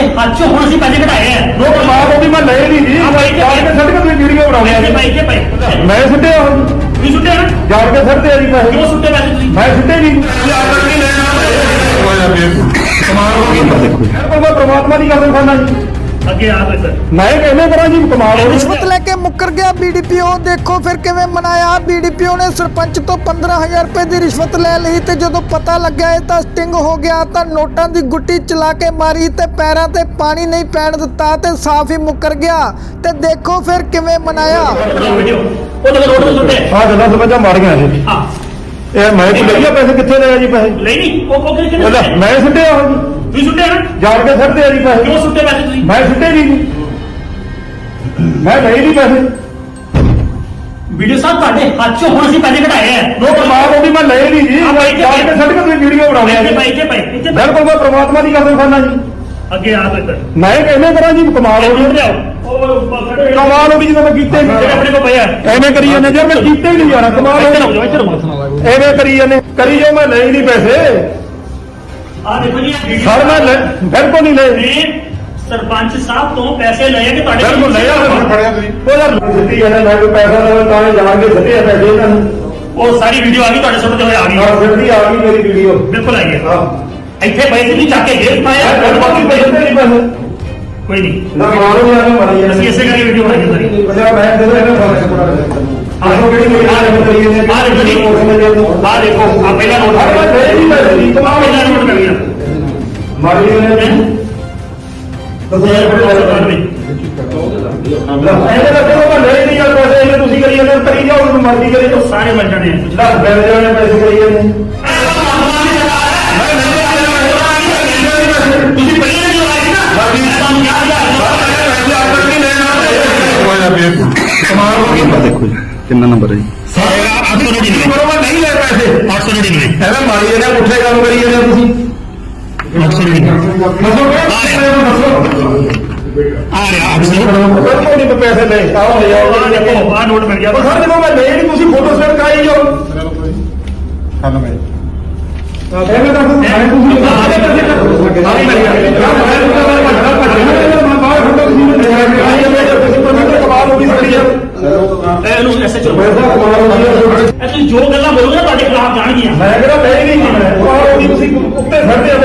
ਤੁਹਾਡੇ ਹੱਥ 'ਚੋਂ ਹੁਣ ਅਸੀਂ ਪੈਸੇ ਕਢਾਏ ਆ। ਉਹ ਕਮਾਲ ਉਹ ਵੀ ਮੈਂ ਲਏ ਨਹੀਂ ਜੀ। ਹਾਂ ਬਾਈ ਕੇ ਛੱਡ ਕੇ ਤੁਸੀਂ ਵੀਡੀਓ ਬਣਾਉਂਦੇ ਆ ਪੈਸੇ ਜੀ। ਕੇ ਪਏ ਮੈਂ ਸਿੱਟੇ ਆ ਤੁਸੀਂ ਸੁੱਟੇ ਨਾ? ਜਾਣ ਕੇ ਛੱਡਦੇ ਆ ਜੀ ਪੈਸੇ ਕਿਉਂ ਸੁੱਟੇ ਪੈਸੇ ਤੁਸੀਂ? ਮੈਂ ਸਿੱਟੇ ਨਹੀਂ। ਕਮਾਲ ਹੋ। ਗਈ ਪਰ ਮੈਂ ਪ੍ਰਮਾਤਮਾ ਦੀ ਕਸਮ ਖਾਨਾ ਜੀ। ਅੱਗੇ ਆ ਬਈ ਸਰ। ਮੈਂ ਕਿਵੇਂ ਕਰਾਂ ਜੀ ਕਮਾਲ ਹੋ ਗਈ। ਰਿਸ਼ਵਤ ਲੈ ਕੇ ਮੁੱਕਰ ਗਿਆ ਬੀਡੀਪੀਓ ਦੇਖੋ ਫਿਰ ਕਿਵੇਂ ਮਨਾਇਆ। ਬੀਡੀਪੀਓ ਨੇ ਸਰਪੰਚ ਤੋਂ 15000 ਰੁਪਏ ਦੀ ਰਿਸ਼ਵਤ ਲੈ ਲਈ ਤੇ ਜਦੋਂ ਪਤਾ ਲੱਗਿਆ ਇਹ ਤਾਂ ਸਟਿੰਗ ਹੋ ਗਿਆ ਤਾਂ ਨੋਟਾਂ ਦੀ ਗੁੱਟੀ ਚਲਾ ਕੇ ਮਾਰੀ ਤੇ ਪੈਰਾਂ ਤੇ ਪਾਣੀ ਨਹੀਂ ਪੈਣ ਦਿੱਤਾ ਤੇ ਸਾਫ਼ ਹੀ ਮੁੱਕਰ ਗਿਆ। ਤੇ ਦੇਖੋ ਫਿਰ ਕਿਵੇਂ ਮਨਾਇਆ। ਵੀਡੀਓ। ਉਹ ਤਾਂ ਰੋਡ ਤੇ ਸੁੱਟੇ। ਆ ਗੱਲਾਂ ਸਮਝਾ ਮਾਰੀਆਂ ਇਹ ਹਾਂ। ਇਹ ਮੈਂ ਕੋਈ ਲਈਆ ਪੈਸੇ ਕਿੱਥੇ ਲਏ ਆ ਜੀ ਪੈਸੇ? ਲਈ ਨਹੀਂ ਉਹ ਉਹ ਕਿਹਨੇ ਸੁੱਟੇ? ਮੈਂ ਸਿੱਟੇ ਆ। ਜੀ ਤੁਸੀਂ ਸੁੱਟੇ ਨਾ? ਜਾਣ ਕੇ ਆ ਜੀ ਪੈਸੇ। ਕਿਉਂ ਸੁੱਟੇ ਪੈਸੇ ਤੁਸੀਂ? ਮੈਂ ਸਿੱਟੇ ਨਹੀਂ। ਜੀ ਮੈਂ ਲਏ ਨਹੀਂ ਪੈਸੇ। ਵੀਡੀਓ ਸਾਹਿਬ ਤੁਹਾਡੇ ਹੱਥ 'ਚੋਂ ਹੁਣ ਅਸੀਂ ਪੈਸੇ ਕਢਾਏ ਆ। ਉਹ ਕਮਾਲ ਉਹ ਵੀ ਮੈਂ ਲਏ ਨਹੀਂ ਜੀ। ਹਾਂ ਬਾਈ ਜੀ। ਜਾਣ ਕੇ ਛੱਡ ਕੇ ਤੁਸੀਂ ਵੀਡੀਓ ਬਣਾਉਂਦੇ ਆ ਇੱਥੇ ਜੀ ਪਏ ਇੱਥੇ ਪਏ ਇੱਥੇ ਪਏ। ਬਿਲਕੁਲ ਮੈਂ ਪ੍ਰਮਾਤਮਾ ਦੀ ਕਸਮ ਖਾਨਾ ਜੀ। ਅੱਗੇ ਆ ਸਰ ਮੈਂ ਕਿਵੇਂ ਕਰਾਂ ਜੀ ਕਮਾਲ ਹੋ ਗਈ। ਉਹ ਖੜੇ ਕਮਾਲ ਹੋ ਗਈ ਜਦੋਂ ਮੈਂ ਕੀਤੇ ਨਹੀਂ। ਜਿਹੜੇ ਆਪਣੇ ਕੋਲ ਪਏ ਆ। ਐਵੇਂ ਕਰੀ ਜਾਂਦੇ ਜੇ ਮੈਂ ਕੀਤੇ ਹੀ ਨਹੀਂ ਯਾਰ ਕਮਾਲ ਹੋ ਇੱਧਰ ਆਓ ਗਈ ਇੱਧਰ ਆਓ। ਐਵੇਂ ਕਰੀ ਜਾਂਦੇ। ਕਰੀ ਜੋ ਮੈਂ ਲਏ ਹੀ ਨਹੀਂ ਪੈਸੇ। ਆ ਦੇਖੋ ਜੀ ਇਹ ਵੀਡੀਓ ਸਰ ਮੈਂ ਲੈ- ਬਿਲਕੁਲ ਨਹੀਂ ਲਏ ਸਰਪੰਚ ਸਾਹਿਬ ਤੋਂ ਪੈਸੇ ਲਏ ਕਿ ਤੁਹਾਡੇ ਬਿਲਕੁਲ ਲਿਆ ਮੈਂ ਫੜਿਆ ਤੁਸੀਂ। ਉਹ ਯਾਰ ਸਿੱਧੀ ਜਾਂਦੇ ਮੈਂ ਕੋਈ ਪੈਸਾ ਦੇਵਾਂ ਤਾਂ ਇਹ ਜਾਣ ਕੇ ਸਿੱਧੇ ਆ ਪੈਸੇ ਇਹਨਾਂ ਨੂੰ। ਉਹ ਸਾਰੀ ਵੀਡੀਓ ਆ ਗਈ ਤੁਹਾਡੇ ਸਾਹਮਣੇ ਹੋਏ ਆ ਗਈ। ਹਾਂ ਸਿੱਧੀ ਆ ਗਈ ਮੇਰੀ ਵੀਡੀਓ ਬਿਲਕੁਲ ਆਈ ਹੈ ਹਾਂ। ਇੱਥੇ ਪੈਸੇ ਨਹੀਂ ਚੱਕ ਕੇ ਜੇਬ ਪਾਇਆ। ਮੈਂ ਬਾਕੀ ਪੈਸੇ ਨਹੀਂ ਪੈਸੇ ਕੋਈ ਨਹੀਂ। ਨਾ ਮਾਰੋ ਆਵੇਂ ਮਾਰੀ ਅਸੀਂ ਇਸੇ ਕਰਕੇ ਵੀਡੀਓ ਬਣਾਈ ਹੈ ਸਾਰੀ ਪੰਜਾਬ ਮੈਂ ਦੇ ਇਹਨਾਂ ਫੋਨ ਆਹੋ ਕਿਹੜੀ ਮੇਰੀ ਆ ਦੇਖੋ ਕਰੀ ਜਾਂਦੇ ਆ ਦੇਖੋ ਜੀ ਆ ਦੇਖੋ ਆ ਪਹਿਲਾ ਨੋਟ ਆ ਮੈਂ ਨਹੀਂ ਪੈਸੇ ਦੀ ਕਮਾਲ ਪਹਿਲਾ ਨੋਟ ਕਰ ਗਿਆ ਮਾਰੀ ਜਾਂਦੇ ਦੱਸੋ ਯਾਰ ਬੜੇ ਪੈਸੇ ਨੇ ਇਹਦੇ ਲੱਗੇ ਉਹ ਲੈ ਨਹੀਂ ਯਾਰ ਪੈਸੇ। ਇਹਨੇ ਤੁਸੀਂ ਕਰੀ ਜਾਂਦੇ ਕਰੀ ਜਾਓ ਉਹਨੂੰ ਮਰਜ਼ੀ ਕਰੀ ਜਾਓ। ਸਾਰੇ ਮਿਲ ਜਾਣੇ ਆ। ਦੱਸ ਬੈਠ ਜਾਣੇ ਪੈਸੇ ਕਰੀ ਜਾਂਦੇ। ਕਿੰਨਾ ਨੰਬਰ ਹੈ ਜੀ? ਸਾਰਾ 899 ਬਰੋਬਰ ਨਹੀਂ ਲੈ ਪੈਸੇ 899 ਐਵੇਂ ਮਾਰੀ ਜਾਂਦੇ ਪੁੱਠੇ ਕੰਮ ਕਰੀ ਜਾਂਦੇ ਤੁਸੀਂ। 899 ਦੱਸੋ ਦੱਸੋ ਆ ਰਿਹਾ। ਬਿਲਕੁਲ ਨਹੀਂ ਪੈਸੇ ਲੈ ਆਓ ਲੈ ਆ ਜਾਓ ਦੇਖੋ। ਆ ਨੋਟ ਮਿਲ ਗਿਆ। ਉਹ ਸਰ ਜਦੋਂ ਮੈਂ ਲੈ ਨਹੀਂ ਤੁਸੀਂ ਫੋਟੋ ਸਟੇਟ ਕਰਾਈ ਜਾਓ ਹਾਂ ਮੈਂ ਐਵੇਂ ਤਾਂ ਮੈਂ ਤੁਸੀਂ ਹਾਂ, ਆਲੇ ਪੈਸੇ ਕੱਟੋ। ਆਲੇ ਮਿਲ ਗਿਆ। ਮੈਂ ਬਾਹਰ ਫੋਟੋ ਤੁਸੀਂ ਨੇ ਲੈ ਕੇ ਆਈ ਜਾਂਦੇ ਤੁਸੀਂ ਕੋਈ ਕਮਾਲ ਹੋ ਗਈ ਸਾਡੀ ਯਾਰ ਇਹਨੂੰ ਐਸੇ ਚਲੋ ਪੈਸਾ ਕਮਾਲ ਹੋ ਗਈ ਇਹ ਤੁਸੀਂ ਜੋ ਗੱਲਾਂ ਬੋਲੋਗੇ ਨਾ ਤੁਹਾਡੇ ਖਿਲਾਫ ਜਾਣਗੀਆਂ। ਮੈਂ ਕਿਹੜਾ ਲੈ ਨਹੀਂ ਜੀ ਮੈਂ ਕਮਾਲ ਹੋ ਗਈ ਤੁਸੀਂ ਉੱਤੇ ਫੜਦੇ ਆ ਉਹ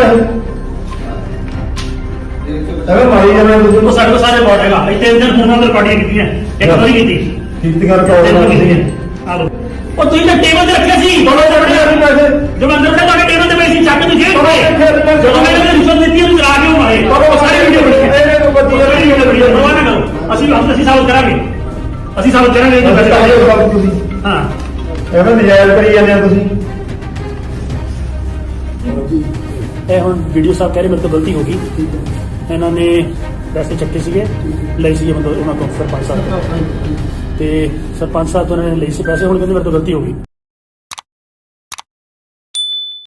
ਤੁਸੀਂ ਸਾਡੇ ਕੋਲ ਸਾਰੇ ਬੋਰਡ ਹੈਗਾ। ਇੱਥੇ ਇੰਦਰ ਫੋਨਾਂ ਤੇ ਰਿਕਾਰਡਿੰਗ ਕੀਤੀਆਂ। ਇੱਕ ਵਾਰੀ ਕੀਤੀ। ਕੀਤੀਆਂ ਤਿੰਨ ਵਾਰੀ ਰਿਕਾਰਡ ਕੀਤੀਆਂ। ਆ ਲਓ। ਉਹ ਤੁਸੀਂ ਤਾਂ ਟੇਬਲ ਤੇ ਰੱਖਿਆ ਸੀ। ਬੜਾ ਚੜਿਆ ਸੀ ਪੈਸੇ ਜਦੋਂ ਅੰਦਰ ਬੜੇ ਤੁਹਾਡੇ ਟੇਬਲ ਤੇ ਪਏ ਸੀ ਚੱਕ ਕੇ ਜੇਬ ਪਾਏ ਜਦੋਂ ਮੈਂ ਇਹਨੂੰ ਰਿਸ਼ਵਤ ਦਿੱਤੀ ਉਹਨੂੰ ਚਲਾ ਕੇ ਉਹ ਮਾਰੇ ਉਹ ਸਾਰੇ ਵੀਡੀਓ ਬਣੀ ਹੈ ਇਹਨੇ ਤੋਂ ਬੱਤੀ ਸਾਰੀ ਵੀਡੀਓ ਬਣੀ ਹੈ ਪਰਵਾਹ ਨਾ ਕਰੋ ਅਸੀਂ ਅਸੀਂ ਸਾਬਤ ਕਰਾਂਗੇ ਸਾਬਤ ਕਰਾਂਗੇ ਇਹ ਬਸ ਤਾਂ ਤਾਂ ਇਹ ਸਭ ਤੁਸੀਂ। ਹਾਂ। ਐਵੇਂ ਨਜਾਇਜ਼ ਕਰੀ ਜਾਂਦੇ ਆ ਤੁਸੀਂ। ਇਹ ਹੁਣ ਵੀਡੀਓ ਸਾਹਿਬ ਕਹਿ ਰਹੇ ਮੇਰੇ ਤੋਂ ਗਲਤੀ ਹੋ ਗਈ। ਇਹਨਾਂ ਨੇ ਪੈਸੇ ਚੱਕੇ ਸੀਗੇ ਲਈ ਸੀ ਮਤਲਬ ਉਹਨਾਂ ਤੋਂ ਸਰਪੰਚ ਸਾਹਿਬ ਤੋਂ। ਤੇ ਸਰਪੰਚ ਸਾਹਿਬ ਤੋਂ ਇਹਨਾਂ ਨੇ ਲਈ ਸੀ ਪੈਸੇ ਹੁਣ ਕਹਿੰਦੇ ਮੇਰੇ ਤੋਂ ਗਲਤੀ ਹੋ ਗਈ।